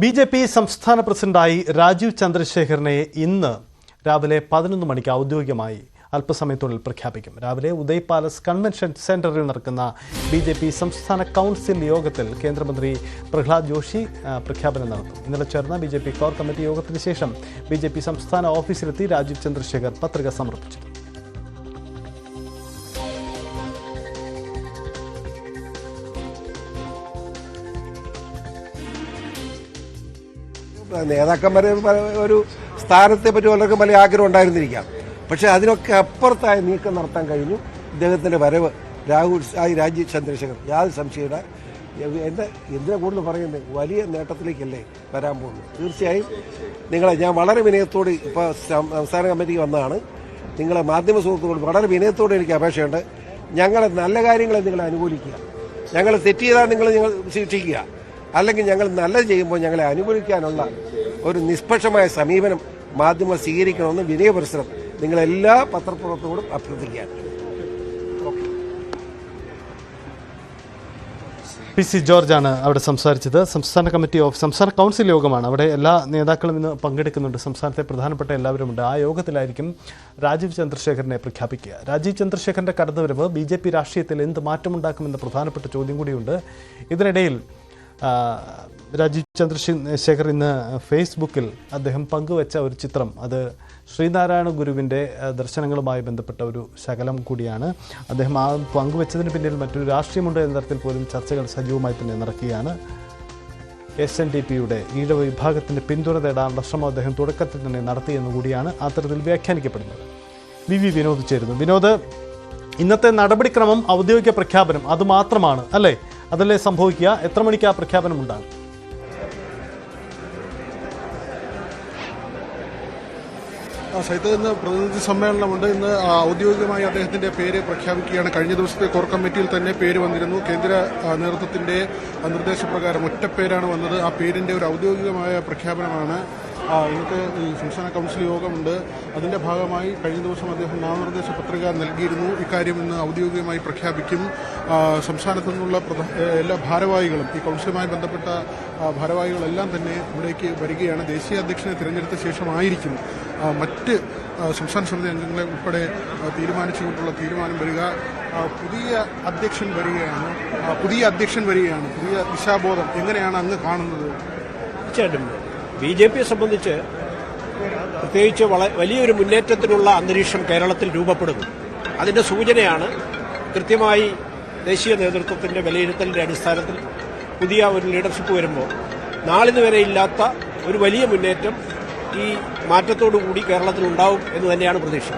B J P സംസ്ഥാന പ്രസിഡന്റായി രാജീവ് ചന്ദ്രശേഖരനെ ഇന്ന് രാവിലെ പതിനൊന്ന് മണിക്ക് ഔദ്യോഗികമായി അല്പസമയത്തുള്ളിൽ പ്രഖ്യാപിക്കും. രാവിലെ ഉദയ് പാലസ് കൺവെൻഷൻ സെന്ററിൽ നടക്കുന്ന ബി ജെ പി സംസ്ഥാന കൗൺസിൽ യോഗത്തിൽ കേന്ദ്രമന്ത്രി പ്രഹ്ലാദ് ജോഷി പ്രഖ്യാപനം നടത്തും. ഇന്നലെ ചേർന്ന B J P core committee യോഗത്തിന് ശേഷം ബി ജെ പി സംസ്ഥാന ഓഫീസിലെത്തി രാജീവ് ചന്ദ്രശേഖർ പത്രിക സമർപ്പിച്ചു നേതാക്കന്മാരെ ഒരു സ്ഥാനത്തെ പറ്റി പലർക്കും പല ആഗ്രഹം ഉണ്ടായിരുന്നിരിക്കാം. പക്ഷെ അതിനൊക്കെ അപ്പുറത്തായി നീക്കം നടത്താൻ കഴിഞ്ഞു. ഇദ്ദേഹത്തിന്റെ വരവ് രാഹുൽ ആയി രാജീവ് ചന്ദ്രശേഖർ. യാതൊരു സംശയമില്ല എന്റെ എന്തിനെ കൂടുതൽ പറയുന്നത്? വലിയ നേട്ടത്തിലേക്കല്ലേ വരാൻ പോകുന്നു തീർച്ചയായും നിങ്ങളെ ഞാൻ വളരെ വിനയത്തോട് ഇപ്പോൾ സംസ്ഥാന കമ്മിറ്റിക്ക് വന്നതാണ്. നിങ്ങളെ മാധ്യമ സുഹൃത്തുക്കളോട് വളരെ വിനയത്തോടെ എനിക്ക് അപേക്ഷയുണ്ട്. ഞങ്ങളെ നല്ല കാര്യങ്ങളെ നിങ്ങൾ അനുകൂലിക്കുക. ഞങ്ങൾ തെറ്റ് ചെയ്താൽ നിങ്ങൾ നിങ്ങൾ ശിക്ഷിക്കുക. അല്ലെങ്കിൽ ഞങ്ങൾ നല്ലത് ചെയ്യുമ്പോൾ ഞങ്ങളെ അനുകൂലിക്കാനുള്ള ഒരു നിഷ്പക്ഷമായ സമീപനം മാധ്യമം സ്വീകരിക്കണമെന്ന് വിനയപരിസരം നിങ്ങളെല്ലാ പത്രപ്രവർത്തകരോടും അഭ്യർത്ഥിക്കുകയാണ്. പി സി ജോർജാണ് അവിടെ സംസാരിച്ചത്. സംസ്ഥാന കമ്മിറ്റി ഓഫ് സംസ്ഥാന കൗൺസിൽ യോഗമാണ്. അവിടെ എല്ലാ നേതാക്കളും ഇന്ന് പങ്കെടുക്കുന്നുണ്ട്. സംസ്ഥാനത്തെ പ്രധാനപ്പെട്ട എല്ലാവരുമുണ്ട്. ആ യോഗത്തിലായിരിക്കും രാജീവ് ചന്ദ്രശേഖരനെ പ്രഖ്യാപിക്കുക. രാജീവ് ചന്ദ്രശേഖരന്റെ കടന്നുവരവ് ബി ജെ പി രാഷ്ട്രീയത്തിൽ എന്ത് മാറ്റമുണ്ടാക്കുമെന്ന പ്രധാനപ്പെട്ട ചോദ്യം കൂടിയുണ്ട്. ഇതിനിടയിൽ രാജീവ് ചന്ദ്രശേഖർ ഇന്ന് ഫേസ്ബുക്കിൽ അദ്ദേഹം പങ്കുവച്ച ഒരു ചിത്രം. അത് ശ്രീനാരായണ ഗുരുവിന്റെ ദർശനങ്ങളുമായി ബന്ധപ്പെട്ട ഒരു ശകലം കൂടിയാണ്. അദ്ദേഹം ആ പങ്കുവച്ചതിന് പിന്നിൽ മറ്റൊരു രാഷ്ട്രീയമുണ്ട് എന്ന തരത്തിൽ പോലും ചർച്ചകൾ സജീവമായി തന്നെ നടക്കുകയാണ്. എസ് എൻ ഡി പിയുടെ ഈഴവ വിഭാഗത്തിന്റെ പിന്തുണ തേടാനുള്ള ശ്രമം അദ്ദേഹം തുടക്കത്തിൽ തന്നെ നടത്തിയെന്ന് കൂടിയാണ് അത്തരത്തിൽ വ്യാഖ്യാനിക്കപ്പെടുന്നത്. വി വി വിനോദ് ചേരുന്നു. വിനോദ് ഇന്നത്തെ നടപടിക്രമം ഔദ്യോഗിക പ്രഖ്യാപനം അതുമാത്രമാണ് അല്ലേ? അതല്ലേ സംഭവിക്കുക? എത്ര മണിക്ക് ആ പ്രഖ്യാപനം ഉണ്ടാകും? ആ, സൈത്ത് ഇന്ന് പ്രതിനിധി സമ്മേളനമുണ്ട്. ഇന്ന് ഔദ്യോഗികമായി അദ്ദേഹത്തിന്റെ പേര് പ്രഖ്യാപിക്കുകയാണ്. കഴിഞ്ഞ ദിവസത്തെ കോർ കമ്മിറ്റിയിൽ തന്നെ പേര് വന്നിരുന്നു. കേന്ദ്ര നേതൃത്വത്തിന്റെ നിർദ്ദേശപ്രകാരം ഒറ്റപ്പേരാണ് വന്നത്. ആ പേരിന്റെ ഒരു ഔദ്യോഗികമായ പ്രഖ്യാപനമാണ് ഇന്നത്തെ സംസ്ഥാന കൗൺസിൽ യോഗമുണ്ട്. അതിന്റെ ഭാഗമായി കഴിഞ്ഞ ദിവസം അദ്ദേഹം നാമനിർദ്ദേശ പത്രിക നൽകിയിരുന്നു. ഇക്കാര്യം ഇന്ന് ഔദ്യോഗികമായി പ്രഖ്യാപിക്കും. സംസ്ഥാനത്തു നിന്നുള്ള എല്ലാ ഭാരവാഹികളും ഈ കൗൺസിലുമായി ബന്ധപ്പെട്ട ഭാരവാഹികളെല്ലാം തന്നെ ഇവിടേക്ക് വരികയാണ്. ദേശീയ അധ്യക്ഷനെ തിരഞ്ഞെടുത്ത ശേഷമായിരിക്കും മറ്റ് സംസ്ഥാന സമിതി അംഗങ്ങളെ ഉൾപ്പെടെ തീരുമാനിച്ചുകൊണ്ടുള്ള തീരുമാനം വരിക. പുതിയ അധ്യക്ഷൻ വരികയാണ് പുതിയ അധ്യക്ഷൻ വരികയാണ്. പുതിയ ദിശാബോധം എങ്ങനെയാണ് അങ്ങ് കാണുന്നത്? തീർച്ചയായിട്ടും. ബി ജെ പിയെ സംബന്ധിച്ച് പ്രത്യേകിച്ച് വലിയൊരു മുന്നേറ്റത്തിനുള്ള അന്തരീക്ഷം കേരളത്തിൽ രൂപപ്പെടുന്നു. അതിന്റെ സൂചനയാണ് കൃത്യമായി ദേശീയ നേതൃത്വത്തിന്റെ വിലയിരുത്തലിന്റെ അടിസ്ഥാനത്തിൽ പുതിയ ഒരു ലീഡർഷിപ്പ് വരുമ്പോൾ നാളിന് വരെ ഇല്ലാത്ത ഒരു വലിയ മുന്നേറ്റം ഈ മാറ്റത്തോടുകൂടി കേരളത്തിൽ ഉണ്ടാവും എന്ന് തന്നെയാണ് പ്രതീക്ഷ.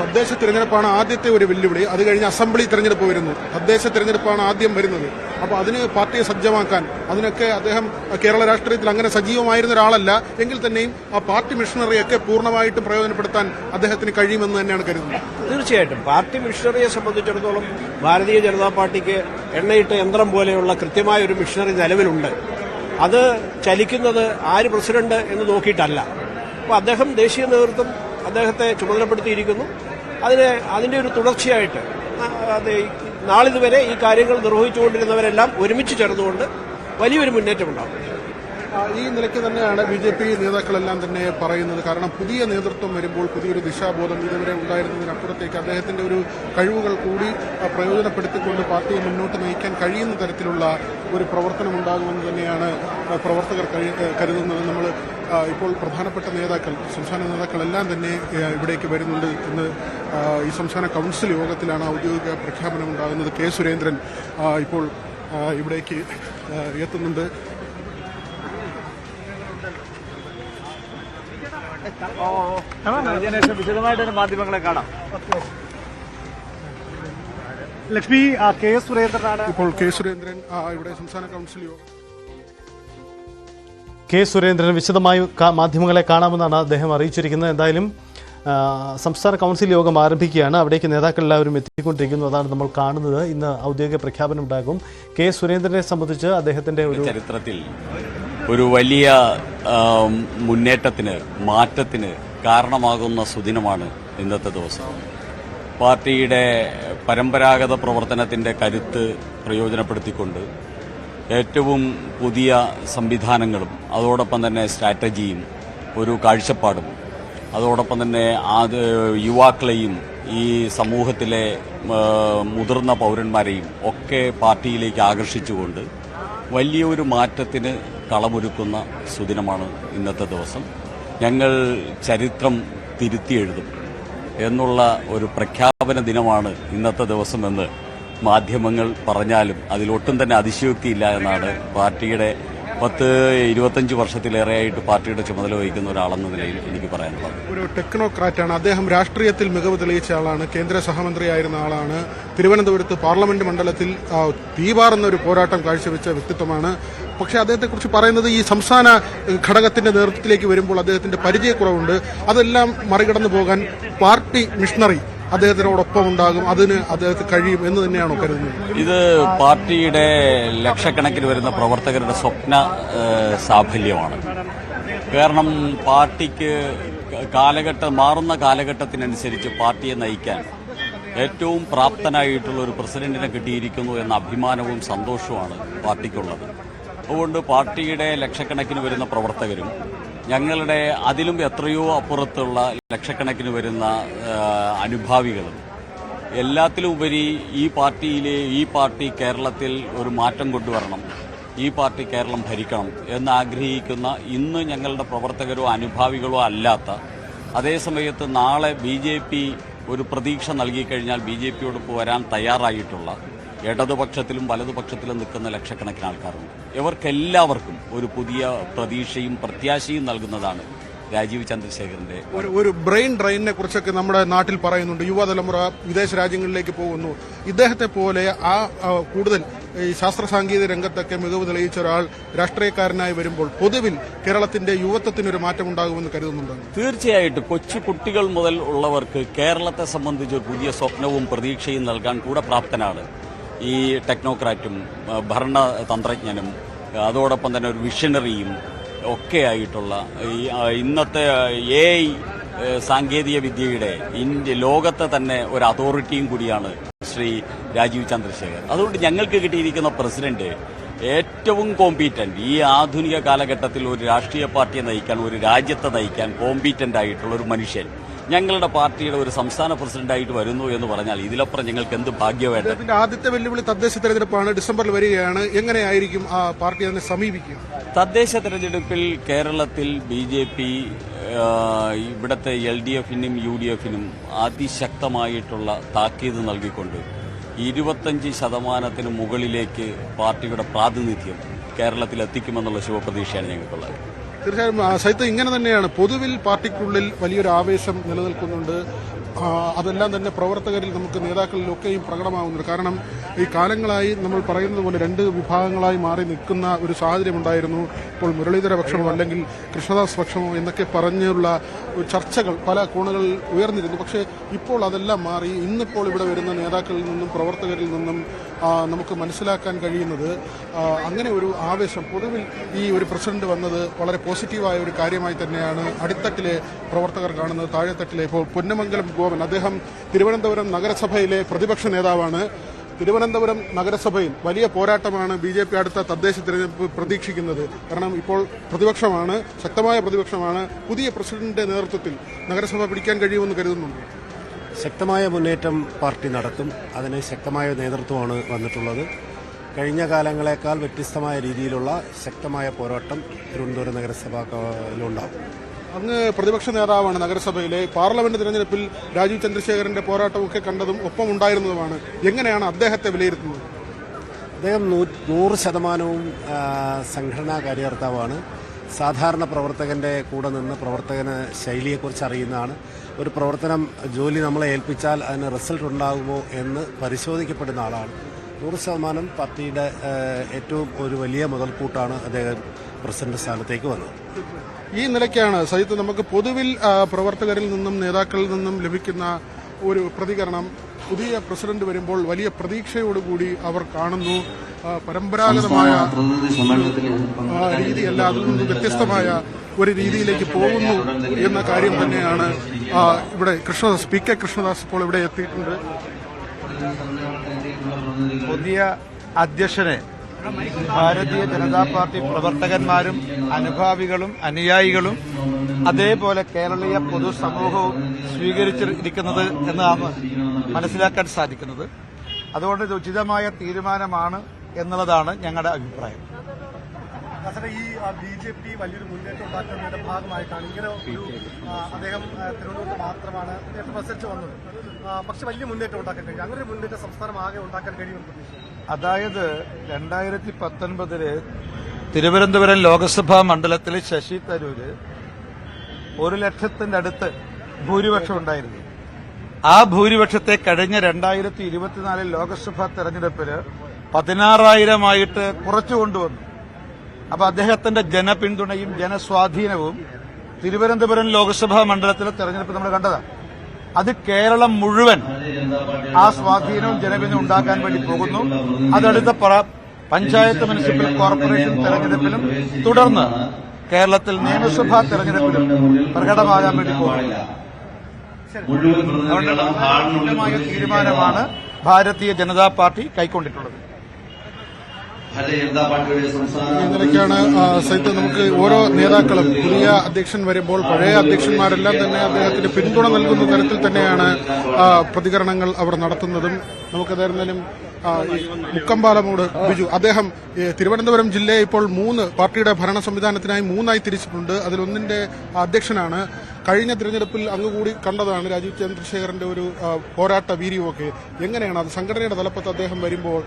തദ്ദേശ തിരഞ്ഞെടുപ്പാണ് ആദ്യത്തെ ഒരു വെല്ലുവിളി. അത് കഴിഞ്ഞ് അസംബ്ലി തിരഞ്ഞെടുപ്പ് വരുന്നു. തദ്ദേശ തിരഞ്ഞെടുപ്പാണ് ആദ്യം വരുന്നത്. അപ്പോൾ അതിന് പാർട്ടിയെ സജ്ജമാക്കാൻ അതിനൊക്കെ അദ്ദേഹം കേരള രാഷ്ട്രീയത്തിൽ അങ്ങനെ സജീവമായിരുന്ന ഒരാളല്ല. എങ്കിൽ തന്നെയും ആ പാർട്ടി മിഷണറിയൊക്കെ പൂർണമായിട്ടും പ്രയോജനപ്പെടുത്താൻ അദ്ദേഹത്തിന് കഴിയുമെന്ന് തന്നെയാണ് കരുതുന്നത്. തീർച്ചയായിട്ടും. പാർട്ടി മിഷണറിയെ സംബന്ധിച്ചിടത്തോളം ഭാരതീയ ജനതാ പാർട്ടിക്ക് എണ്ണയിട്ട യന്ത്രം പോലെയുള്ള കൃത്യമായ ഒരു മിഷണറി നിലവിലുണ്ട്. അത് ചലിക്കുന്നത് ആര് പ്രസിഡന്റ് എന്ന് നോക്കിയിട്ടല്ല. അപ്പോൾ അദ്ദേഹം ദേശീയ നേതൃത്വം അദ്ദേഹത്തെ ചുമതലപ്പെടുത്തിയിരിക്കുന്നു. അതിന് അതിന്റെ ഒരു തുടർച്ചയായിട്ട് നാളിതുവരെ ഈ കാര്യങ്ങൾ നിർവഹിച്ചുകൊണ്ടിരുന്നവരെല്ലാം ഒരുമിച്ച് ചേർന്നുകൊണ്ട് വലിയൊരു മുന്നേറ്റം ഉണ്ടാകും. ഈ നിലയ്ക്ക് തന്നെയാണ് ബി ജെ പി നേതാക്കളെല്ലാം തന്നെ പറയുന്നത്. കാരണം പുതിയ നേതൃത്വം വരുമ്പോൾ പുതിയൊരു ദിശാബോധം ഇതുവരെ ഉണ്ടായിരുന്നതിനപ്പുറത്തേക്ക് അദ്ദേഹത്തിന്റെ ഒരു കഴിവുകൾ കൂടി പ്രയോജനപ്പെടുത്തിക്കൊണ്ട് പാർട്ടിയെ മുന്നോട്ട് നയിക്കാൻ കഴിയുന്ന തരത്തിലുള്ള ഒരു പ്രവർത്തനം ഉണ്ടാകുമെന്ന് തന്നെയാണ് പ്രവർത്തകർ കരുതുന്നത്. നമ്മൾ ഇപ്പോൾ പ്രധാനപ്പെട്ട നേതാക്കൾ സംസ്ഥാന നേതാക്കളെല്ലാം തന്നെ ഇവിടേക്ക് വരുന്നുണ്ട് എന്ന് ഈ സംസ്ഥാന കൗൺസിൽ യോഗത്തിലാണ് ഔദ്യോഗിക പ്രഖ്യാപനം ഉണ്ടാകുന്നത്. കെ സുരേന്ദ്രൻ ഇപ്പോൾ ഇവിടേക്ക് എത്തുന്നുണ്ട്. വിശദമായിട്ട് മാധ്യമങ്ങളെ കാണാം ലക്ഷ്മി കെ സുരേന്ദ്രനാണ്. ഇപ്പോൾ കെ സുരേന്ദ്രൻ ഇവിടെ സംസ്ഥാന കൗൺസിൽ യോഗം കെ സുരേന്ദ്രൻ വിശദമായി മാധ്യമങ്ങളെ കാണാമെന്നാണ് അദ്ദേഹം അറിയിച്ചിരിക്കുന്നത്. എന്തായാലും സംസ്ഥാന കൗൺസിൽ യോഗം ആരംഭിക്കുകയാണ്. അവിടേക്ക് നേതാക്കൾ എല്ലാവരും എത്തിക്കൊണ്ടിരിക്കുന്നു. അതാണ് നമ്മൾ കാണുന്നത്. ഇന്ന് ഔദ്യോഗിക പ്രഖ്യാപനം ഉണ്ടാകും. കെ സുരേന്ദ്രനെ സംബന്ധിച്ച് അദ്ദേഹത്തിന്റെ ഒരു ചരിത്രത്തിൽ ഒരു വലിയ മുന്നേറ്റത്തിന് മാറ്റത്തിന് കാരണമാകുന്ന സുദിനമാണ് ഇന്നത്തെ ദിവസം. പാർട്ടിയുടെ പരമ്പരാഗത പ്രവർത്തനത്തിന്റെ കരുത്ത് പ്രയോജനപ്പെടുത്തിക്കൊണ്ട് ഏറ്റവും പുതിയ സംവിധാനങ്ങളും അതോടൊപ്പം തന്നെ സ്ട്രാറ്റജിയും ഒരു കാഴ്ചപ്പാടും. അതോടൊപ്പം തന്നെ അത് യുവാക്കളെയും ഈ സമൂഹത്തിലെ മുതിർന്ന പൗരന്മാരെയും ഒക്കെ പാർട്ടിയിലേക്ക് ആകർഷിച്ചുകൊണ്ട് വലിയൊരു മാറ്റത്തിന് കളമൊരുക്കുന്ന സുദിനമാണ് ഇന്നത്തെ ദിവസം. ഞങ്ങൾ ചരിത്രം തിരുത്തിയെഴുതും എന്നുള്ള ഒരു പ്രഖ്യാപന ദിനമാണ് ഇന്നത്തെ ദിവസമെന്ന് മാധ്യമങ്ങൾ പറഞ്ഞാലും അതിലൊട്ടും തന്നെ അതിശയോക്തിയില്ല എന്നാണ് പാർട്ടിയുടെ പത്ത് ഇരുപത്തഞ്ച് വർഷത്തിലേറെയായിട്ട് പാർട്ടിയുടെ ചുമതല വഹിക്കുന്ന ഒരാളെന്ന നിലയിൽ എനിക്ക് പറയാനുള്ളത്. ഒരു ടെക്നോക്രാറ്റാണ്. അദ്ദേഹം രാഷ്ട്രീയത്തിൽ മികവ് തെളിയിച്ച ആളാണ് കേന്ദ്ര സഹമന്ത്രിയായിരുന്ന ആളാണ്. തിരുവനന്തപുരത്ത് പാർലമെന്റ് മണ്ഡലത്തിൽ തീപാറുന്ന ഒരു പോരാട്ടം കാഴ്ചവെച്ച വ്യക്തിത്വമാണ്. പക്ഷേ അദ്ദേഹത്തെക്കുറിച്ച് പറയുന്നത് ഈ സംസ്ഥാന ഘടകത്തിന്റെ നേതൃത്വത്തിലേക്ക് വരുമ്പോൾ അദ്ദേഹത്തിന്റെ പരിചയക്കുറവുണ്ട്. അതെല്ലാം മറികടന്നു പോകാൻ പാർട്ടി മിഷണറി അദ്ദേഹത്തിനോടൊപ്പം ഉണ്ടാകും അതിന് അദ്ദേഹത്തിന് കഴിയും എന്ന് തന്നെയാണോ കരുതുന്നത്? ഇത് പാർട്ടിയുടെ ലക്ഷക്കണക്കിന് വരുന്ന പ്രവർത്തകരുടെ സ്വപ്ന സാഫല്യമാണ്. കാരണം പാർട്ടിക്ക് കാലഘട്ടം മാറുന്ന കാലഘട്ടത്തിനനുസരിച്ച് പാർട്ടിയെ നയിക്കാൻ ഏറ്റവും പ്രാപ്തനായിട്ടുള്ള ഒരു പ്രസിഡന്റിനെ കിട്ടിയിരിക്കുന്നു എന്ന അഭിമാനവും സന്തോഷവുമാണ് പാർട്ടിക്കുള്ളത്. അതുകൊണ്ട് പാർട്ടിയുടെ ലക്ഷക്കണക്കിന് വരുന്ന പ്രവർത്തകരും ഞങ്ങളുടെ അതിലും എത്രയോ അപ്പുറത്തുള്ള ലക്ഷക്കണക്കിന് വരുന്ന അനുഭാവികളും. എല്ലാത്തിലും ഉപരി ഈ പാർട്ടിയിലെ ഈ പാർട്ടി കേരളത്തിൽ ഒരു മാറ്റം കൊണ്ടുവരണം ഈ പാർട്ടി കേരളം ഭരിക്കണം എന്ന് ആഗ്രഹിക്കുന്ന ഇന്ന് ഞങ്ങളുടെ പ്രവർത്തകരോ അനുഭാവികളോ അല്ലാത്ത അതേസമയത്ത് നാളെ ബി ഒരു പ്രതീക്ഷ നൽകിക്കഴിഞ്ഞാൽ ബി ജെ പിയോടൊപ്പം വരാൻ തയ്യാറായിട്ടുള്ള ഇടതുപക്ഷത്തിലും വലതുപക്ഷത്തിലും നിൽക്കുന്ന ലക്ഷക്കണക്കിന് ആൾക്കാരുണ്ട്. ഇവർക്കെല്ലാവർക്കും ഒരു പുതിയ പ്രതീക്ഷയും പ്രത്യാശയും നൽകുന്നതാണ് രാജീവ് ചന്ദ്രശേഖരന്റെ ഒരു ബ്രെയിൻ ഡ്രെയിനിനെ കുറിച്ചൊക്കെ നമ്മുടെ നാട്ടിൽ പറയുന്നുണ്ട്. യുവതലമുറ വിദേശ രാജ്യങ്ങളിലേക്ക് പോകുന്നു. ഇദ്ദേഹത്തെ പോലെ ആ കൂടുതൽ ഈ ശാസ്ത്ര സാങ്കേതിക രംഗത്തൊക്കെ മികവ് തെളിയിച്ച ഒരാൾ രാഷ്ട്രീയക്കാരനായി വരുമ്പോൾ പൊതുവിൽ കേരളത്തിന്റെ യുവത്വത്തിനൊരു മാറ്റം ഉണ്ടാകുമെന്ന് കരുതുന്നുണ്ട്? തീർച്ചയായിട്ടും കൊച്ചു കുട്ടികൾ മുതൽ ഉള്ളവർക്ക് കേരളത്തെ സംബന്ധിച്ച് പുതിയ സ്വപ്നവും പ്രതീക്ഷയും നൽകാൻ കൂടെ പ്രാപ്തനാണ് ഈ ടെക്നോക്രാറ്റും ഭരണ ഭരണതന്ത്രജ്ഞനും അതോടൊപ്പം തന്നെ ഒരു വിഷണറിയും ഒക്കെ ആയിട്ടുള്ള ഈ ഇന്നത്തെ എ ഐ സാങ്കേതിക വിദ്യയുടെ ഇന്ത്യ ലോകത്തെ തന്നെ ഒരു അതോറിറ്റിയും കൂടിയാണ് ശ്രീ രാജീവ് ചന്ദ്രശേഖർ. അതുകൊണ്ട് ഞങ്ങൾക്ക് കിട്ടിയിരിക്കുന്ന പ്രസിഡന്റ് ഏറ്റവും കോമ്പീറ്റന്റ് ഈ ആധുനിക കാലഘട്ടത്തിൽ ഒരു രാഷ്ട്രീയ പാർട്ടിയെ നയിക്കാൻ ഒരു രാജ്യത്തെ നയിക്കാൻ കോമ്പീറ്റന്റ് ആയിട്ടുള്ള ഒരു മനുഷ്യൻ. ഞങ്ങളുടെ പാർട്ടിയുടെ ഒരു സംസ്ഥാന പ്രസിഡന്റായിട്ട് വരുന്നു എന്ന് പറഞ്ഞാൽ ഇതിലപ്പുറം ഞങ്ങൾക്ക് എന്ത് ഭാഗ്യമായിട്ട് ആദ്യത്തെ വെല്ലുവിളി തദ്ദേശ തെരഞ്ഞെടുപ്പാണ്. ഡിസംബറിൽ വരികയാണ്. എങ്ങനെയായിരിക്കും ആ പാർട്ടി അതിനെ സമീപിക്കുക? തദ്ദേശ തെരഞ്ഞെടുപ്പിൽ കേരളത്തിൽ ബി ജെ പി ഇവിടുത്തെ എൽ ഡി എഫിനും യു ഡി എഫിനും അതിശക്തമായിട്ടുള്ള താക്കീത് നൽകിക്കൊണ്ട് ഇരുപത്തഞ്ച് ശതമാനത്തിന് മുകളിലേക്ക് പാർട്ടിയുടെ പ്രാതിനിധ്യം കേരളത്തിൽ എത്തിക്കുമെന്നുള്ള ശുഭപ്രതീക്ഷയാണ് ഞങ്ങൾക്കുള്ളത്. തീർച്ചയായും സൈത്ത് ഇങ്ങനെ തന്നെയാണ്. പൊതുവിൽ പാർട്ടിക്കുള്ളിൽ വലിയൊരു ആവേശം നിലനിൽക്കുന്നുണ്ട്. അതെല്ലാം തന്നെ പ്രവർത്തകരിൽ നമുക്ക് നേതാക്കളിലൊക്കെയും പ്രകടമാകുന്നുണ്ട് കാരണം ഈ കാലങ്ങളായി നമ്മൾ പറയുന്നത് പോലെ രണ്ട് വിഭാഗങ്ങളായി മാറി നിൽക്കുന്ന ഒരു സാഹചര്യം ഉണ്ടായിരുന്നു. ഇപ്പോൾ മുരളീധര പക്ഷമോ അല്ലെങ്കിൽ കൃഷ്ണദാസ് പക്ഷമോ എന്നൊക്കെ പറഞ്ഞുള്ള ചർച്ചകൾ പല കോണുകളിൽ ഉയർന്നിരുന്നു. പക്ഷേ ഇപ്പോൾ അതെല്ലാം മാറി ഇന്നിപ്പോൾ ഇവിടെ വരുന്ന നേതാക്കളിൽ നിന്നും പ്രവർത്തകരിൽ നിന്നും നമുക്ക് മനസ്സിലാക്കാൻ കഴിയുന്നത് അങ്ങനെ ഒരു ആവേശം പൊതുവിൽ ഈ ഒരു പ്രസിഡന്റ് വന്നത് വളരെ പോസിറ്റീവായ ഒരു കാര്യമായി തന്നെയാണ് അടിത്തട്ടിലെ പ്രവർത്തകർ കാണുന്നത്. താഴെത്തട്ടിലെ ഇപ്പോൾ പൊന്നമംഗലം ഗോപൻ അദ്ദേഹം തിരുവനന്തപുരം നഗരസഭയിലെ പ്രതിപക്ഷ നേതാവാണ്. തിരുവനന്തപുരം നഗരസഭയിൽ വലിയ പോരാട്ടമാണ് ബി ജെ പി അടുത്ത തദ്ദേശ തിരഞ്ഞെടുപ്പ് പ്രതീക്ഷിക്കുന്നത്. കാരണം ഇപ്പോൾ പ്രതിപക്ഷമാണ് ശക്തമായ പ്രതിപക്ഷമാണ്. പുതിയ പ്രസിഡന്റിന്റെ നേതൃത്വത്തിൽ നഗരസഭ പിടിക്കാൻ കഴിയുമെന്ന് കരുതുന്നുണ്ട്? ശക്തമായ മുന്നേറ്റം പാർട്ടി നടത്തും. അതിന് ശക്തമായ നേതൃത്വമാണ് വന്നിട്ടുള്ളത്. കഴിഞ്ഞ കാലങ്ങളെക്കാൾ വ്യത്യസ്തമായ രീതിയിലുള്ള ശക്തമായ പോരാട്ടം തിരുവനന്തപുരം നഗരസഭയിലുണ്ടാവും അങ്ങ് പ്രതിപക്ഷ നേതാവാണ് നഗരസഭയിലെ പാർലമെന്റ് തിരഞ്ഞെടുപ്പിൽ രാജീവ് ചന്ദ്രശേഖരന്റെ പോരാട്ടമൊക്കെ കണ്ടതും ഒപ്പം ഉണ്ടായിരുന്നതുമാണ്. എങ്ങനെയാണ് അദ്ദേഹത്തെ വിലയിരുത്തുന്നത്? അദ്ദേഹം നൂറ് ശതമാനവും സംഘടനാ കാര്യകർത്താവാണ്. സാധാരണ പ്രവർത്തകന്റെ കൂടെ നിന്ന് പ്രവർത്തകന് ശൈലിയെക്കുറിച്ച് അറിയുന്നതാണ്. ഒരു പ്രവർത്തനം ജോലി നമ്മളെ ഏൽപ്പിച്ചാൽ അതിന് റിസൾട്ട് ഉണ്ടാകുമോ എന്ന് പരിശോധിക്കപ്പെടുന്ന ആളാണ്. നൂറ് ശതമാനം പാർട്ടിയുടെ ഏറ്റവും ഒരു വലിയ മുതൽക്കൂട്ടാണ് അദ്ദേഹം പ്രസിഡന്റ് സ്ഥാനത്തേക്ക് വന്നത്. ഈ നിലയ്ക്കാണ് സഹിത്ത് നമുക്ക് പൊതുവിൽ പ്രവർത്തകരിൽ നിന്നും നേതാക്കളിൽ നിന്നും ലഭിക്കുന്ന ഒരു പ്രതികരണം പുതിയ പ്രസിഡന്റ് വരുമ്പോൾ വലിയ പ്രതീക്ഷയോടുകൂടി അവർ കാണുന്നു. പരമ്പരാഗതമായ രീതിയല്ല അതിൽ നിന്ന് വ്യത്യസ്തമായ ഒരു രീതിയിലേക്ക് പോകുന്നു എന്ന കാര്യം തന്നെയാണ് ഇവിടെ കൃഷ്ണദാസ് പി കെ കൃഷ്ണദാസ് ഇപ്പോൾ ഇവിടെ എത്തിയിട്ടുണ്ട്. പുതിയ അധ്യക്ഷനെ ഭാരതീയ ജനതാ പാർട്ടി പ്രവർത്തകന്മാരും അനുഭാവികളും അനുയായികളും അതേപോലെ കേരളീയ പൊതുസമൂഹവും സ്വീകരിച്ചിരിക്കുന്നത് എന്നാണ് മനസ്സിലാക്കാൻ സാധിക്കുന്നത്. അതുകൊണ്ട് ഇത് ഉചിതമായ തീരുമാനമാണ് എന്നുള്ളതാണ് ഞങ്ങളുടെ അഭിപ്രായം. ദാസരെ ഈ ബി ജെ പി വലിയൊരു മുന്നേറ്റം ഉണ്ടാക്കുന്നതിന്റെ ഭാഗമായിട്ടാണ് ഇങ്ങനെ ഒരു അദ്ദേഹം തിരുവനന്തപുരത്ത് മാത്രമാണ് നേരത്തെ പ്രസരിച്ച് വന്നത്. പക്ഷെ വലിയ മുന്നേറ്റം ഉണ്ടാക്കാൻ കഴിയും. അങ്ങനെ ഒരു മുന്നേറ്റം സംസ്ഥാനം ആകെ ഉണ്ടാക്കാൻ കഴിയുമെന്ന് അതായത് രണ്ടായിരത്തി പത്തൊൻപതിൽ തിരുവനന്തപുരം ലോക്സഭാ മണ്ഡലത്തിൽ ശശി തരൂര് ഒരു ലക്ഷത്തിന്റെ അടുത്ത് ഭൂരിപക്ഷം ഉണ്ടായിരുന്നു. ആ ഭൂരിപക്ഷത്തെ കഴിഞ്ഞ രണ്ടായിരത്തി ഇരുപത്തിനാലിൽ ലോക്സഭാ തെരഞ്ഞെടുപ്പിൽ പതിനാറായിരമായിട്ട് കുറച്ചു കൊണ്ടുവന്നു. അപ്പൊ അദ്ദേഹത്തിന്റെ ജനപിന്തുണയും ജനസ്വാധീനവും തിരുവനന്തപുരം ലോക്സഭാ മണ്ഡലത്തിലെ തെരഞ്ഞെടുപ്പ് നമ്മൾ കണ്ടതാണ് അത് കേരളം മുഴുവൻ ആ സ്വാധീനവും ജനപിന്തുണ ഉണ്ടാക്കാൻ വേണ്ടി പോകുന്നു. അതടുത്ത പഞ്ചായത്ത് മുനിസിപ്പൽ കോർപ്പറേഷൻ തെരഞ്ഞെടുപ്പിലും തുടർന്ന് കേരളത്തിൽ നിയമസഭാ തെരഞ്ഞെടുപ്പിലും പ്രകടമാകാൻ വേണ്ടി പോകുന്നു. തീരുമാനമാണ് ഭാരതീയ ജനതാ പാർട്ടി കൈക്കൊണ്ടിട്ടുള്ളത്. നിലയ്ക്കാണ് സഹിത് നമുക്ക് ഓരോ നേതാക്കളും പുതിയ അധ്യക്ഷൻ വരുമ്പോൾ പഴയ അധ്യക്ഷന്മാരെല്ലാം തന്നെ അദ്ദേഹത്തിന് പിന്തുണ നൽകുന്ന തരത്തിൽ തന്നെയാണ് പ്രതികരണങ്ങൾ അവർ നടത്തുന്നതും. നമുക്കതായിരുന്നാലും മുക്കമ്പാലമൂട് ബിജു. അദ്ദേഹം തിരുവനന്തപുരം ജില്ലയെ ഇപ്പോൾ മൂന്ന് പാർട്ടിയുടെ ഭരണ സംവിധാനത്തിനായി മൂന്നായി തിരിച്ചിട്ടുണ്ട്. അതിലൊന്നിന്റെ അധ്യക്ഷനാണ്. കഴിഞ്ഞ തിരഞ്ഞെടുപ്പിൽ അങ്ങ് കൂടി കണ്ടതാണ് രാജീവ് ചന്ദ്രശേഖരന്റെ ഒരു പോരാട്ട വീര്യമൊക്കെ. എങ്ങനെയാണ് അത്? സംഘടനയുടെ തലപ്പത്ത് അദ്ദേഹം വരുമ്പോൾ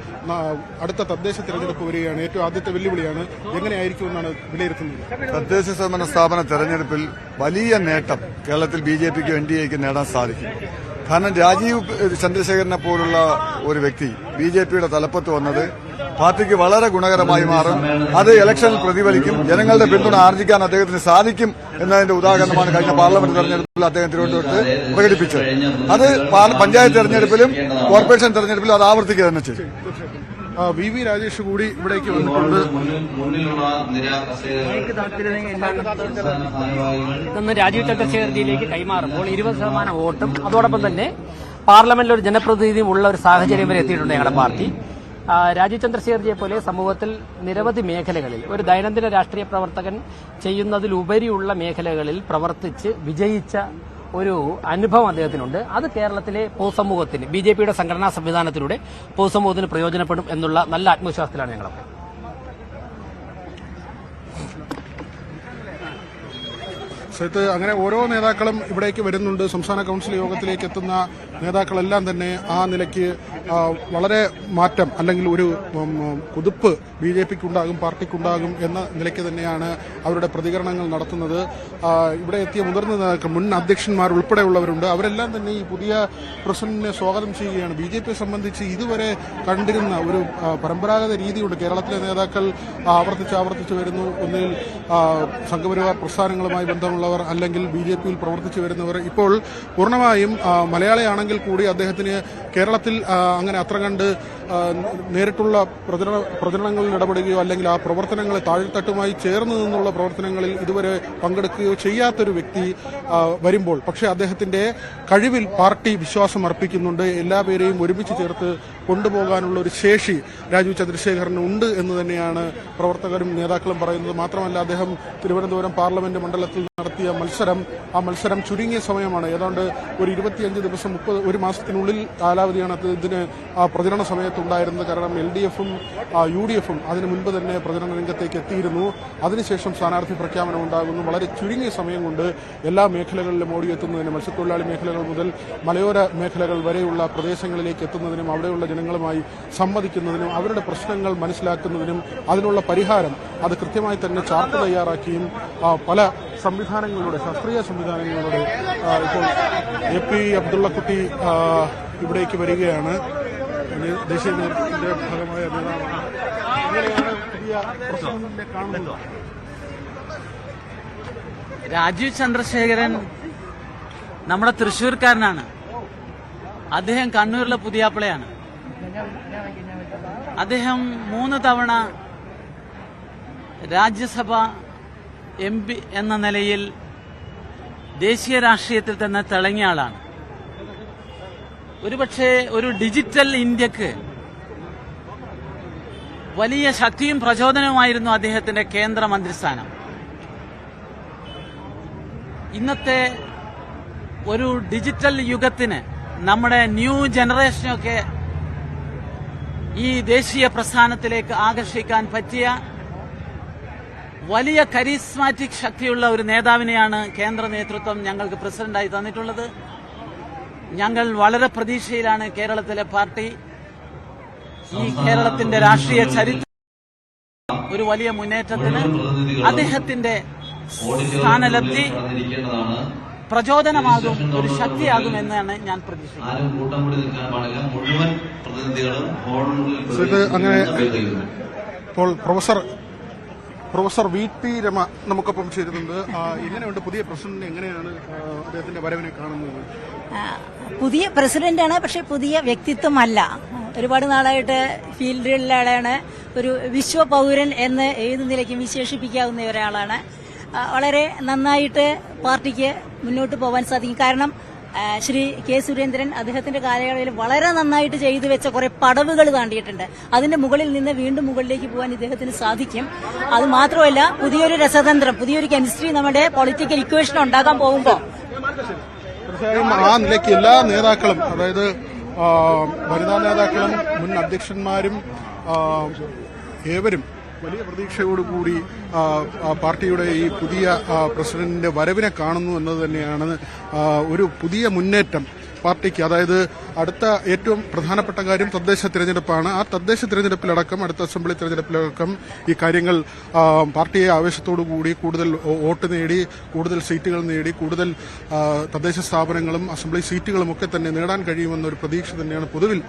അടുത്ത തദ്ദേശ തിരഞ്ഞെടുപ്പ് വരികയാണ്. ഏറ്റവും ആദ്യത്തെ വെല്ലുവിളിയാണ്. എങ്ങനെയായിരിക്കും എന്നാണ് വിലയിരുത്തുന്നത്? തദ്ദേശ സ്വയംഭരണ സ്ഥാപന തെരഞ്ഞെടുപ്പിൽ വലിയ നേട്ടം കേരളത്തിൽ ബി ജെ പിക്കും എൻ ഡി എക്കും നേടാൻ സാധിക്കും. കാരണം രാജീവ് ചന്ദ്രശേഖരനെ പോലുള്ള ഒരു വ്യക്തി ബി ജെ പിയുടെ തലപ്പത്ത് വന്നത് പാർട്ടിക്ക് വളരെ ഗുണകരമായി മാറും. അത് ഇലക്ഷനിൽ പ്രതിഫലിക്കും. ജനങ്ങളുടെ പിന്തുണ ആർജിക്കാൻ അദ്ദേഹത്തിന് സാധിക്കും എന്നതിന്റെ ഉദാഹരണമാണ് കഴിഞ്ഞ പാർലമെന്റ് തെരഞ്ഞെടുപ്പിൽ അദ്ദേഹം തിരുവനന്തപുരത്ത് പ്രകടിപ്പിച്ചത്. അത് പഞ്ചായത്ത് തെരഞ്ഞെടുപ്പിലും കോർപ്പറേഷൻ തെരഞ്ഞെടുപ്പിലും അത് ആവർത്തിക്കുക തന്നെ ചെയ്യും വി വി രാജേഷ് കൂടി ഇവിടേക്ക് വന്നിട്ടുണ്ട്. നിന്ന് രാജീവ് ചന്ദ്രശേഖർജിയിലേക്ക് കൈമാറുമ്പോൾ ഇരുപത് ശതമാനം വോട്ടും. അതോടൊപ്പം തന്നെ പാർലമെന്റിൽ ഒരു ജനപ്രതിനിധിയും ഉള്ള ഒരു സാഹചര്യം വരെ എത്തിയിട്ടുണ്ട് ഞങ്ങളുടെ പാർട്ടി. രാജീവ് ചന്ദ്രശേഖർജിയെ പോലെ സമൂഹത്തിൽ നിരവധി മേഖലകളിൽ ഒരു ദൈനംദിന രാഷ്ട്രീയ പ്രവർത്തകൻ ചെയ്യുന്നതിലുപരിയുള്ള മേഖലകളിൽ പ്രവർത്തിച്ച് വിജയിച്ച ഒരു അനുഭവം അദ്ദേഹത്തിനുണ്ട്. അത് കേരളത്തിലെ പൊതുസമൂഹത്തിന് ബി ജെ പിയുടെ സംഘടനാ സംവിധാനത്തിലൂടെ പൊതുസമൂഹത്തിന് പ്രയോജനപ്പെടും എന്നുള്ള നല്ല ആത്മവിശ്വാസത്തിലാണ് ഞങ്ങളൊക്കെ. സൈത്ത് അങ്ങനെ ഓരോ നേതാക്കളും ഇവിടേക്ക് വരുന്നുണ്ട്. സംസ്ഥാന കൌൺസിൽ യോഗത്തിലേക്ക് എത്തുന്ന നേതാക്കളെല്ലാം തന്നെ ആ നിലയ്ക്ക് വളരെ മാറ്റം അല്ലെങ്കിൽ ഒരു കുതിപ്പ് ബി ജെ പിക്കുണ്ടാകും പാർട്ടിക്കുണ്ടാകും എന്ന നിലയ്ക്ക് തന്നെയാണ് അവരുടെ പ്രതികരണങ്ങൾ നടത്തുന്നത്. ഇവിടെ എത്തിയ മുതിർന്ന നേതാക്കൾ മുൻ അധ്യക്ഷന്മാർ ഉൾപ്പെടെയുള്ളവരുണ്ട്. അവരെല്ലാം തന്നെ ഈ പുതിയ പ്രസിഡന്റിനെ സ്വാഗതം ചെയ്യുകയാണ്. ബി ജെ പിയെ സംബന്ധിച്ച് ഇതുവരെ കണ്ടിരുന്ന ഒരു പരമ്പരാഗത രീതിയുണ്ട്. കേരളത്തിലെ നേതാക്കൾ ആവർത്തിച്ച് ആവർത്തിച്ച് വരുന്നു. ഒന്നിൽ സംഘപരിവാർ പ്രസ്ഥാനങ്ങളുമായി ബന്ധമുള്ളവർ അല്ലെങ്കിൽ ബി ജെ പിയിൽ പ്രവർത്തിച്ചു വരുന്നവർ ഇപ്പോൾ പൂർണമായും മലയാളിയാണെങ്കിൽ കൂടി അദ്ദേഹത്തിന് കേരളത്തിൽ അങ്ങനെ അത്ര കണ്ട് നേരിട്ടുള്ള പ്രചരണ പ്രചരണങ്ങളിൽ ഇടപെടുകയോ അല്ലെങ്കിൽ ആ പ്രവർത്തനങ്ങളെ താഴ്ത്തട്ടുമായി ചേർന്ന് നിന്നുള്ള പ്രവർത്തനങ്ങളിൽ ഇതുവരെ പങ്കെടുക്കുകയോ ചെയ്യാത്തൊരു വ്യക്തി വരുമ്പോൾ പക്ഷേ അദ്ദേഹത്തിന്റെ കഴിവിൽ പാർട്ടി വിശ്വാസം അർപ്പിക്കുന്നുണ്ട്. എല്ലാ പേരെയും ഒരുമിച്ച് ചേർത്ത് കൊണ്ടുപോകാനുള്ള ഒരു ശേഷി രാജു ചന്ദ്രശേഖരന് ഉണ്ട് എന്ന് തന്നെയാണ് പ്രവർത്തകരും നേതാക്കളും പറയുന്നത്. മാത്രമല്ല അദ്ദേഹം തിരുവനന്തപുരം പാർലമെന്റ് മണ്ഡലത്തിൽ നടത്തിയ മത്സരം. ആ മത്സരം ചുരുങ്ങിയ സമയമാണ്. ഏതാണ്ട് ഒരു ഇരുപത്തിയഞ്ച് ദിവസം മുപ്പത് ഒരു മാസത്തിനുള്ളിൽ കാലാവധിയാണ് ഇതിന് ആ പ്രചരണ സമയത്തുണ്ടായിരുന്നത്. കാരണം എൽ ഡി എഫും യു ഡി എഫും അതിനു മുൻപ് തന്നെ പ്രചരണ രംഗത്തേക്ക് എത്തിയിരുന്നു. അതിനുശേഷം സ്ഥാനാർത്ഥി പ്രഖ്യാപനം ഉണ്ടാകുന്നു. വളരെ ചുരുങ്ങിയ സമയം കൊണ്ട് എല്ലാ മേഖലകളിലും ഓടിയെത്തുന്നതിന് മത്സ്യത്തൊഴിലാളി മേഖലകൾ മുതൽ മലയോര മേഖലകൾ വരെയുള്ള പ്രദേശങ്ങളിലേക്ക് എത്തുന്നതിനും അവിടെയുള്ള ജനങ്ങളുമായി സംവദിക്കുന്നതിനും അവരുടെ പ്രശ്നങ്ങൾ മനസ്സിലാക്കുന്നതിനും അതിനുള്ള പരിഹാരം അത് കൃത്യമായി തന്നെ ചാർട്ട് തയ്യാറാക്കിയും പല പല സംവിധാനങ്ങളിലൂടെ ശാസ്ത്രീയ സംവിധാനങ്ങളിലൂടെ ഇപ്പോൾ എ പി അബ്ദുള്ളക്കുട്ടി ഇവിടേക്ക് വരികയാണ്. ദേശീയ നേതൃത്വത്തിന്റെ ഭാഗമായ നേതാവാണ്. പുതിയ രാജീവ് ചന്ദ്രശേഖരൻ നമ്മുടെ തൃശ്ശൂർക്കാരനാണ്. അദ്ദേഹം കണ്ണൂരിലെ പുതിയാപ്പിളയാണ്. അദ്ദേഹം മൂന്ന് തവണ രാജ്യസഭ എം പി എന്ന നിലയിൽ ദേശീയ രാഷ്ട്രീയത്തിൽ തന്നെ തിളങ്ങിയ ആളാണ്. ഒരുപക്ഷെ ഒരു ഡിജിറ്റൽ ഇന്ത്യയ്ക്ക് വലിയ ശക്തിയും പ്രചോദനവുമായിരുന്നു അദ്ദേഹത്തിന്റെ കേന്ദ്ര മന്ത്രിസ്ഥാനം. ഇന്നത്തെ ഒരു ഡിജിറ്റൽ യുഗത്തിന് നമ്മുടെ ന്യൂ ജനറേഷനൊക്കെ ഈ ദേശീയ പ്രസ്ഥാനത്തിലേക്ക് ആകർഷിക്കാൻ പറ്റിയ വലിയ കരിസ്മാറ്റിക് ശക്തിയുള്ള ഒരു നേതാവിനെയാണ് കേന്ദ്ര നേതൃത്വം ഞങ്ങൾക്ക് പ്രസിഡന്റായി തന്നിട്ടുള്ളത്. ഞങ്ങൾ വളരെ പ്രതീക്ഷയിലാണ് കേരളത്തിലെ പാർട്ടി ഈ കേരളത്തിന്റെ രാഷ്ട്രീയ ചരിത്ര ഒരു വലിയ മുന്നേറ്റത്തിന് അദ്ദേഹത്തിന്റെ സ്ഥാനലബ്ധി പ്രചോദനമാകും ഒരു ശക്തിയാകും എന്നാണ് ഞാൻ പ്രതീക്ഷിക്കുന്നത്. ആരും കൂട്ടം കൂടി നിൽക്കാൻ പാടില്ല. മുഴുവൻ പ്രതിനിധികളും സോ അങ്ങനെ ഇപ്പോൾ professor professor V P Rama നമുക്കൊപ്പം ചേരുന്നുണ്ട്. എങ്ങനെയുണ്ട് പുതിയ പ്രസിഡന്റ് എങ്ങനെയാണ് അദ്ദേഹത്തിന്റെ വരവിനെ കാണുന്നത്? പുതിയ പ്രസിഡന്റാണ് പക്ഷെ പുതിയ വ്യക്തിത്വമല്ല. ഒരുപാട് നാളായിട്ട് ഫീൽഡിലാണ് ഒരു വിശ്വ പൗരൻ എന്ന് ഏത് നിലയ്ക്കും വിശേഷിപ്പിക്കാവുന്ന ഒരാളാണ്. വളരെ നന്നായിട്ട് പാർട്ടിക്ക് മുന്നോട്ട് പോകാൻ സാധിക്കും. കാരണം ശ്രീ കെ സുരേന്ദ്രൻ അദ്ദേഹത്തിന്റെ കാലയളവിൽ വളരെ നന്നായിട്ട് ചെയ്തു വെച്ച കുറെ പടവുകൾ താണ്ടിയിട്ടുണ്ട്. അതിന്റെ മുകളിൽ നിന്ന് വീണ്ടും മുകളിലേക്ക് പോകാൻ ഇദ്ദേഹത്തിന് സാധിക്കും. അത് മാത്രമല്ല പുതിയൊരു രസതന്ത്രം പുതിയൊരു കെമിസ്ട്രി നമ്മുടെ പൊളിറ്റിക്കൽ ഇക്വേഷൻ ഉണ്ടാക്കാൻ പോകുമ്പോൾ തീർച്ചയായും ആ നിലയ്ക്ക് എല്ലാ നേതാക്കളും അതായത് വനിതാ നേതാക്കളും മുൻ അധ്യക്ഷന്മാരും ഏവരും വലിയ പ്രതീക്ഷയോടുകൂടി പാർട്ടിയുടെ ഈ പുതിയ പ്രസിഡന്റിന്റെ വരവിനെ കാണുന്നു എന്നത് തന്നെയാണ് ഒരു പുതിയ മുന്നേറ്റം പാർട്ടിക്ക്. അതായത് അടുത്ത ഏറ്റവും പ്രധാനപ്പെട്ട കാര്യം തദ്ദേശ തിരഞ്ഞെടുപ്പാണ്. ആ തദ്ദേശ തിരഞ്ഞെടുപ്പിലടക്കം അടുത്ത അസംബ്ലി തിരഞ്ഞെടുപ്പിലടക്കം ഈ കാര്യങ്ങൾ പാർട്ടിയെ ആവേശത്തോടുകൂടി കൂടുതൽ വോട്ട് നേടി കൂടുതൽ സീറ്റുകൾ നേടി കൂടുതൽ തദ്ദേശ സ്ഥാപനങ്ങളും അസംബ്ലി സീറ്റുകളും ഒക്കെ തന്നെ നേടാൻ കഴിയുമെന്നൊരു പ്രതീക്ഷ തന്നെയാണ് പൊതുവിൽ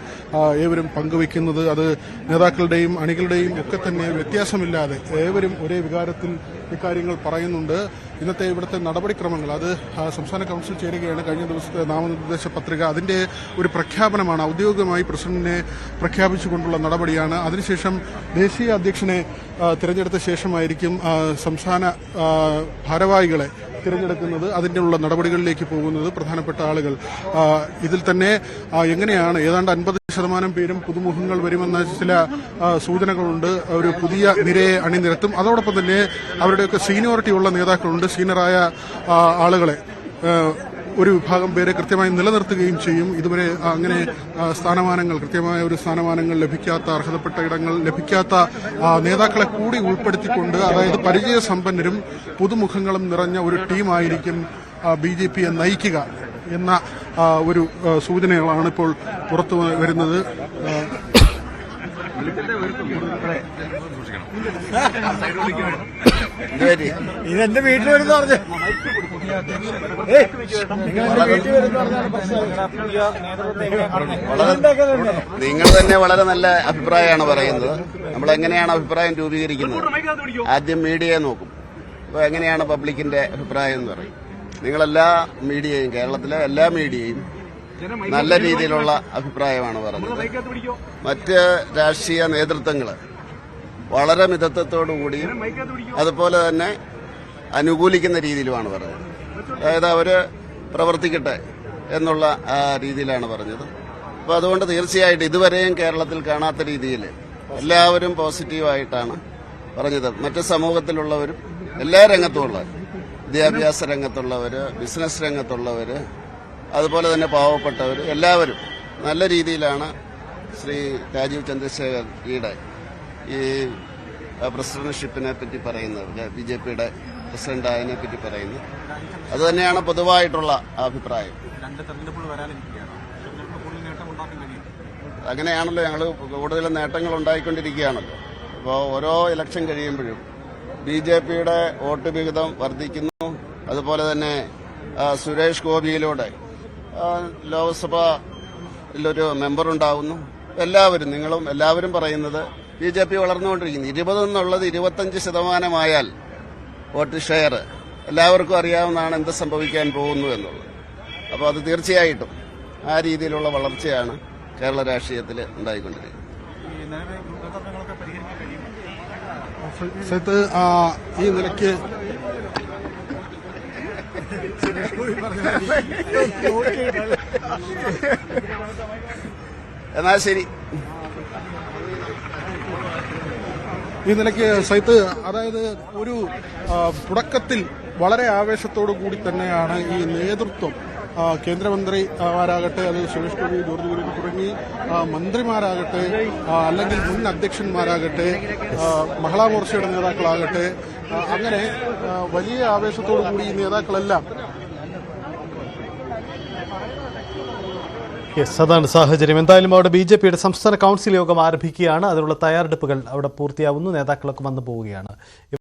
ഏവരും പങ്കുവയ്ക്കുന്നത്. അത് നേതാക്കളുടെയും അണികളുടെയും ഒക്കെ തന്നെ വ്യത്യാസമില്ലാതെ ഏവരും ഒരേ വികാരത്തിൽ ഇക്കാര്യങ്ങൾ പറയുന്നുണ്ട്. ഇന്നത്തെ ഇവിടുത്തെ നടപടിക്രമങ്ങൾ അത് സംസ്ഥാന കൌൺസിൽ ചേരുകയാണ്. കഴിഞ്ഞ ദിവസത്തെ നാമനിർദ്ദേശ പത്രിക അതിന്റെ ഒരു പ്രഖ്യാപനമാണ്. ഔദ്യോഗികമായി പ്രസിഡന്റിനെ പ്രഖ്യാപിച്ചുകൊണ്ടുള്ള നടപടിയാണ്. അതിനുശേഷം ദേശീയ അധ്യക്ഷനെ തിരഞ്ഞെടുത്ത ശേഷമായിരിക്കും സംസ്ഥാന ഭാരവാഹികളെ തിരഞ്ഞെടുക്കുന്നത് അതിനുള്ള നടപടികളിലേക്ക് പോകുന്നത് പ്രധാനപ്പെട്ട ആളുകൾ. ഇതിൽ തന്നെ എങ്ങനെയാണ് ഏതാണ്ട് അൻപത് ശതമാനം പേരും പുതുമുഖങ്ങൾ വരുമെന്ന ചില സൂചനകളുണ്ട്. ഒരു പുതിയ നിരയെ അണിനിരത്തും. അതോടൊപ്പം തന്നെ അവരുടെയൊക്കെ സീനിയോറിറ്റി ഉള്ള നേതാക്കളുണ്ട് സീനിയറായ ആളുകളെ. ഒരു വിഭാഗം പേരെ കൃത്യമായി നിലനിർത്തുകയും ചെയ്യും. ഇതുവരെ അങ്ങനെ സ്ഥാനമാനങ്ങൾ കൃത്യമായ ഒരു സ്ഥാനമാനങ്ങൾ ലഭിക്കാത്ത അർഹതപ്പെട്ട ഇടങ്ങൾ ലഭിക്കാത്ത നേതാക്കളെ കൂടി ഉൾപ്പെടുത്തിക്കൊണ്ട് അതായത് പരിചയസമ്പന്നരും പുതുമുഖങ്ങളും നിറഞ്ഞ ഒരു ടീമായിരിക്കും ബി ജെ പിയെ നയിക്കുക എന്ന ഒരു സൂചനകളാണ് ഇപ്പോൾ പുറത്തു വരുന്നത്. ഇതെന്റെ വീട്ടിൽ വരുന്ന പറഞ്ഞു. നിങ്ങൾ തന്നെ വളരെ നല്ല അഭിപ്രായമാണ് പറയുന്നത്. നമ്മൾ എങ്ങനെയാണ് അഭിപ്രായം രൂപീകരിക്കുന്നത്? ആദ്യം മീഡിയയെ നോക്കും. അപ്പോൾ എങ്ങനെയാണ് പബ്ലിക്കിന്റെ അഭിപ്രായം എന്ന് പറയും. നിങ്ങളെല്ലാ മീഡിയയും കേരളത്തിലെ എല്ലാ മീഡിയയും നല്ല രീതിയിലുള്ള അഭിപ്രായമാണ് പറഞ്ഞത്. മറ്റ് രാഷ്ട്രീയ നേതൃത്വങ്ങൾ വളരെ മിതത്വത്തോടുകൂടിയും അതുപോലെ തന്നെ അനുകൂലിക്കുന്ന രീതിയിലുമാണ് പറഞ്ഞത്. അതായത് അവർ പ്രവർത്തിക്കട്ടെ എന്നുള്ള ആ രീതിയിലാണ് പറഞ്ഞത്. അപ്പോൾ അതുകൊണ്ട് തീർച്ചയായിട്ടും ഇതുവരെയും കേരളത്തിൽ കാണാത്ത രീതിയിൽ എല്ലാവരും പോസിറ്റീവായിട്ടാണ് പറഞ്ഞത്. മറ്റ് സമൂഹത്തിലുള്ളവരും എല്ലാ രംഗത്തുമുള്ളവർ വിദ്യാഭ്യാസ രംഗത്തുള്ളവർ ബിസിനസ് രംഗത്തുള്ളവർ അതുപോലെ തന്നെ പാവപ്പെട്ടവർ എല്ലാവരും നല്ല രീതിയിലാണ് ശ്രീ രാജീവ് ചന്ദ്രശേഖർജിയുടെ ഈ പ്രസിഡന്റ്ഷിപ്പിനെ പറ്റി പറയുന്നത് ബി ജെ പിയുടെ പ്രസിഡന്റ് ആയതിനെ പറ്റി പറയുന്നത്. അത് തന്നെയാണ് പൊതുവായിട്ടുള്ള അഭിപ്രായം. അങ്ങനെയാണല്ലോ ഞങ്ങൾ കൂടുതൽ നേട്ടങ്ങൾ ഉണ്ടായിക്കൊണ്ടിരിക്കുകയാണല്ലോ. അപ്പോൾ ഓരോ ഇലക്ഷൻ കഴിയുമ്പോഴും ബി ജെ പിയുടെ വോട്ട് വിഹിതം വർദ്ധിക്കുന്നു. അതുപോലെ തന്നെ സുരേഷ് ഗോപിയിലൂടെ ലോക്സഭയിലൊരു മെമ്പർ ഉണ്ടാവുന്നു. എല്ലാവരും നിങ്ങളും എല്ലാവരും പറയുന്നത് ബി ജെ പി വളർന്നുകൊണ്ടിരിക്കുന്നു. ഇരുപത് എന്നുള്ളത് ഇരുപത്തഞ്ച് ശതമാനമായാൽ വോട്ട് ഷെയർ എല്ലാവർക്കും അറിയാവുന്നതാണ് എന്ത് സംഭവിക്കാൻ പോകുന്നു എന്നുള്ളത്. അപ്പോൾ അത് തീർച്ചയായിട്ടും ആ രീതിയിലുള്ള വളർച്ചയാണ് കേരള രാഷ്ട്രീയത്തിൽ ഉണ്ടായിക്കൊണ്ടിരിക്കുന്നത്. ഈ നിലയ്ക്ക് എന്നാൽ ശരി. ഈ നിലയ്ക്ക് സൈത്ത് അതായത് ഒരു തുടക്കത്തിൽ വളരെ ആവേശത്തോടു കൂടി തന്നെയാണ് ഈ നേതൃത്വം കേന്ദ്രമന്ത്രിമാരാകട്ടെ അത് സുരേഷ് ഗോപി ജോർജ് ഗോപി തുടങ്ങി മന്ത്രിമാരാകട്ടെ അല്ലെങ്കിൽ മുൻ അധ്യക്ഷന്മാരാകട്ടെ മഹിളാ മോർച്ചയുടെ നേതാക്കളാകട്ടെ അങ്ങനെ വലിയ ആവേശത്തോടു കൂടി ഈ നേതാക്കളെല്ലാം യെസ് അതാണ് സാഹചര്യം. എന്തായാലും അവിടെ ബി ജെ പിയുടെ സംസ്ഥാന കൗൺസിൽ യോഗം ആരംഭിക്കുകയാണ്. അതിനുള്ള തയ്യാറെടുപ്പുകൾ അവിടെ പൂർത്തിയാവുന്നു. നേതാക്കളൊക്കെ വന്നു പോവുകയാണ്.